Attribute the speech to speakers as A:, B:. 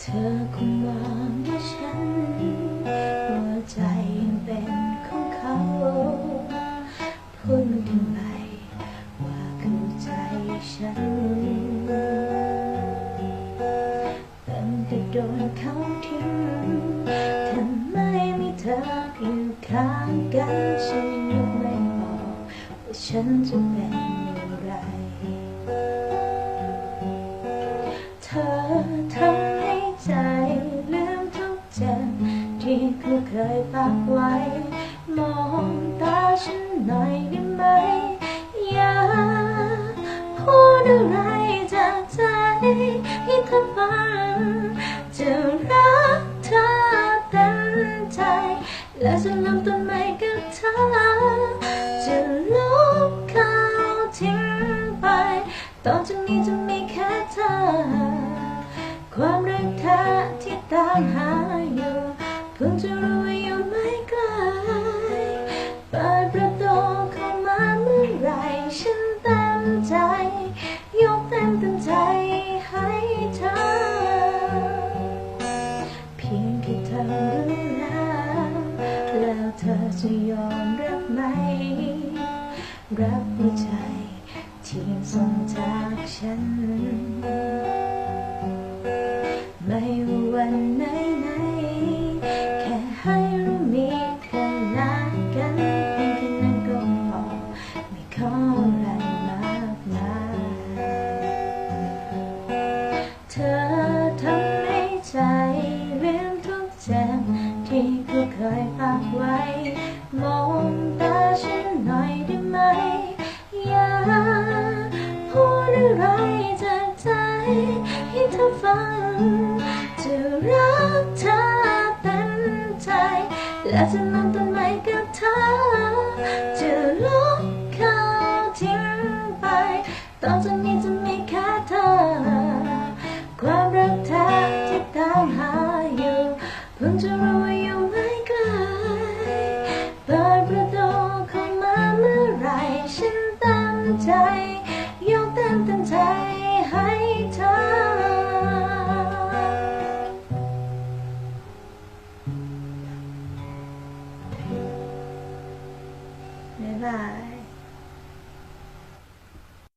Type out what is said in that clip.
A: เธอคงมองว่าฉันหัวใจยังเป็นของเขาพูดมันทำไมว่าเข้าใจฉันตั้งแต่โดนเขาทิ้งทำไมมีเธออยู่ข้างกันฉันยังไม่บอกว่าฉันจะเป็นอย่างไร ที่เขาเคยฝากไว้ มองตาฉันหน่อยได้ไหม อย่าพูดอะไรจากใจให้เธอฟังจะรักเธอเต็มใจ และจะเริ่มต้นใหม่กับเธอ จะลบเขาทิ้งไป ต่อจากนี้จะมีแค่เธอ ความรักแท้ที่ตามหาย เพิ่งจะรู้ว่ายู่ไม่ไกลเปิดประตูเข้ามาเมื่อไรฉันเต็มใจ ยกเต็มเต็มใจให้เธอ เพียงแค่เธอรู้แล้วแล้วเธอจะยอมรับไหม รับหัวใจที่ส่งจากฉัน ที่เขาเคยฝากไว้ มองตาฉันหน่อยได้ไหม อย่าพูดอะไรจากใจให้เธอฟัง จะรักเธอเต็มใจ และจะนำต้นไม้กับเธอ จะลบเขาทิ้งไป ต่อจากนี้จะมีแค่เธอ ความรักแท้ที่ตามหาอยู่เพิ่งจะรู้ ยอมเติมเต็มใจให้เธอ บ๊ายา